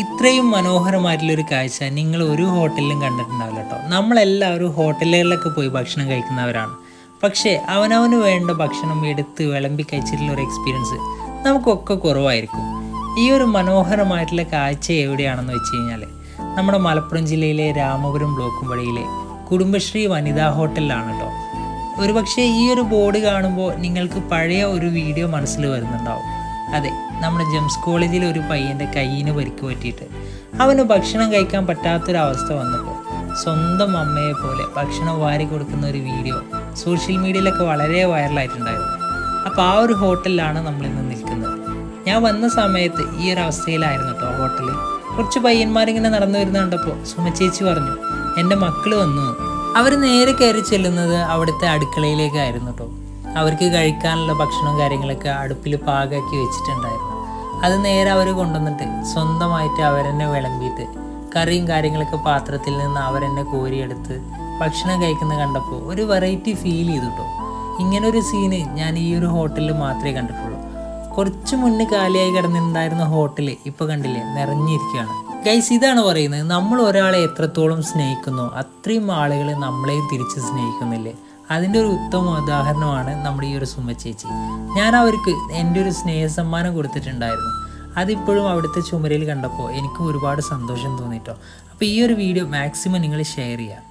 ഇത്രയും മനോഹരമായിട്ടുള്ളൊരു കാഴ്ച നിങ്ങൾ ഒരു ഹോട്ടലിലും കണ്ടിട്ടുണ്ടാവില്ല കേട്ടോ നമ്മളെല്ലാവരും ഹോട്ടലുകളിലൊക്കെ പോയി ഭക്ഷണം കഴിക്കുന്നവരാണ്. പക്ഷേ അവനവന് വേണ്ട ഭക്ഷണം എടുത്ത് വിളമ്പി കഴിച്ചിട്ടുള്ള ഒരു എക്സ്പീരിയൻസ് നമുക്കൊക്കെ കുറവായിരിക്കും. ഈ ഒരു മനോഹരമായിട്ടുള്ള കാഴ്ച എവിടെയാണെന്ന് വെച്ച് കഴിഞ്ഞാൽ നമ്മുടെ മലപ്പുറം ജില്ലയിലെ രാമപുരം ബ്ലോക്കും വഴിയിലെ കുടുംബശ്രീ വനിതാ ഹോട്ടലിലാണ് കേട്ടോ ഒരുപക്ഷെ ഈ ഒരു ബോർഡ് കാണുമ്പോൾ നിങ്ങൾക്ക് പഴയ ഒരു വീഡിയോ മനസ്സിൽ വരുന്നുണ്ടാവും. അതെ നമ്മുടെ ജെംസ് കോളേജിൽ ഒരു പയ്യന്റെ കയ്യിന് പരിക്ക് പറ്റിയിട്ട് അവന് ഭക്ഷണം കഴിക്കാൻ പറ്റാത്തൊരവസ്ഥ വന്നപ്പോൾ സ്വന്തം അമ്മയെ പോലെ ഭക്ഷണം വാരി കൊടുക്കുന്ന ഒരു വീഡിയോ സോഷ്യൽ മീഡിയയിലൊക്കെ വളരെ വൈറലായിട്ടുണ്ടായിരുന്നു അപ്പോൾ ആ ഒരു ഹോട്ടലിലാണ് നമ്മളിന്ന് നിൽക്കുന്നത്. ഞാൻ വന്ന സമയത്ത് ഈ ഒരു അവസ്ഥയിലായിരുന്നു കേട്ടോ ഹോട്ടലിൽ കുറച്ച് പയ്യന്മാരിങ്ങനെ നടന്നു വരുന്ന കണ്ടപ്പോൾ സുമചേച്ചി പറഞ്ഞു എന്റെ മക്കൾ വന്നു. അവർ നേരെ കയറി ചെല്ലുന്നത് അവിടുത്തെ അടുക്കളയിലേക്കായിരുന്നു കേട്ടോ അവർക്ക് കഴിക്കാനുള്ള ഭക്ഷണവും കാര്യങ്ങളൊക്കെ അടുപ്പിൽ പാകാക്കി വെച്ചിട്ടുണ്ടായിരുന്നു. അത് നേരെ അവർ കൊണ്ടുവന്നിട്ട് സ്വന്തമായിട്ട് അവരെന്നെ വിളമ്പിയിട്ട് കറിയും കാര്യങ്ങളൊക്കെ പാത്രത്തിൽ നിന്ന് അവരെന്നെ കോരിയെടുത്ത് ഭക്ഷണം കഴിക്കുന്നത് കണ്ടപ്പോൾ ഒരു വെറൈറ്റി ഫീൽ ചെയ്തു കേട്ടോ ഇങ്ങനൊരു സീന് ഞാൻ ഈ ഒരു ഹോട്ടലിൽ മാത്രമേ കണ്ടിട്ടുള്ളൂ. കുറച്ച് മുന്നേ കാലിയായി കിടന്നിട്ടുണ്ടായിരുന്ന ഹോട്ടൽ ഇപ്പോൾ കണ്ടില്ലേ നിറഞ്ഞിരിക്കുകയാണ്. ഗൈസ് ഇതാണ് പറയുന്നത് നമ്മൾ ഒരാളെ എത്രത്തോളം സ്നേഹിക്കുന്നു അത്രയും ആളുകൾ നമ്മളെയും തിരിച്ച് സ്നേഹിക്കുന്നില്ലേ? അതിന്റെ ഒരു ഉത്തമ ഉദാഹരണമാണ് നമ്മുടെ ഈ ഒരു സുമ ചേച്ചി. ഞാൻ അവർക്ക് എന്റെ ഒരു സ്നേഹസമ്മാനം കൊടുത്തിട്ടുണ്ടായിരുന്നു. അതിപ്പോഴും അവിടുത്തെ ചുമരിൽ കണ്ടപ്പോൾ എനിക്കും ഒരുപാട് സന്തോഷം തോന്നിയിട്ടോ അപ്പോൾ ഈ ഒരു വീഡിയോ മാക്സിമം നിങ്ങൾ ഷെയർ ചെയ്യുക.